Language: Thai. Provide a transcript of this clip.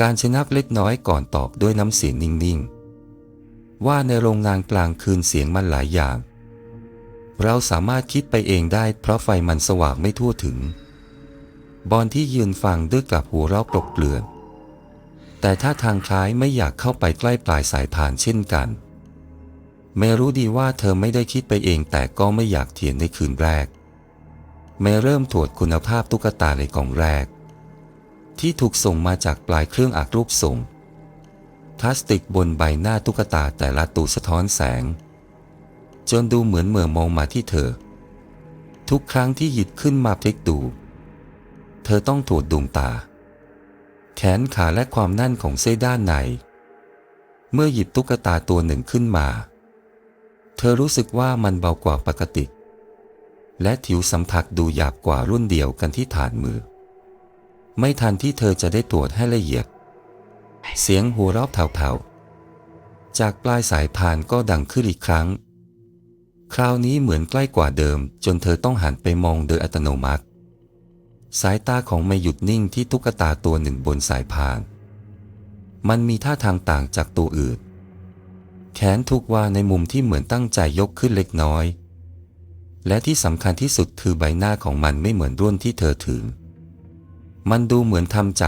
การชะงักเล็กน้อยก่อนตอบด้วยน้ำเสียงนิ่งๆ ว่าในโรงงานกลางคืนเสียงมันหลายอย่าง เราสามารถคิดไปเองได้เพราะไฟมันสว่างไม่ทั่วถึง บอลที่ยืนฟังด้วยกลับหัวเราะกลบเกลื่อน แต่ถ้าทางคล้ายไม่อยากเข้าไปใกล้ปลายสายผ่านเช่นกันเมรู้ดีว่าเธอไม่ได้คิดไปเองแต่ก็ไม่อยากเถียงในคืนแรกเมเริ่มตรวจคุณภาพตุ๊กตาในกล่องแรก ที่ถูกส่งมาจากปลายเครื่องอัดรูปส่งพลาสติกบนใบหน้าตุ๊กตาแต่ละตูสะท้อนแสง จนดูเหมือนเหมื่อมองมาที่เธอ ทุกครั้งที่หยิบขึ้นมาพลิกดู เธอต้องตรวจดวงตา แขนขาและความแน่นของเส้นด้านใน เมื่อหยิบตุ๊กตาตัวหนึ่งขึ้นมา เธอรู้สึกว่ามันเบากว่าปกติ และผิวสัมผัสดูหยาบกว่ารุ่นเดียวกันที่ฐานมือ ไม่ทันที่เธอจะได้ตรวจให้ละเอียด เสียงหัวเราะแผ่วๆ จากปลายสายพานก็ดังขึ้นอีกครั้ง คราวนี้เหมือนใกล้กว่าเดิม จนเธอต้องหันไปมองโดยอัตโนมัติ สายตาของไม่หยุดนิ่งที่ตุ๊กตาตัวหนึ่งบนสายพาน มันมีท่าทางต่างจากตัวอื่น แขนถูกวางในมุมที่เหมือนตั้งใจยกขึ้นเล็กน้อยและที่สำคัญที่สุดคือใบหน้าของมันไม่เหมือนรุ่นที่เธอถือ มันดูเหมือนทำจาก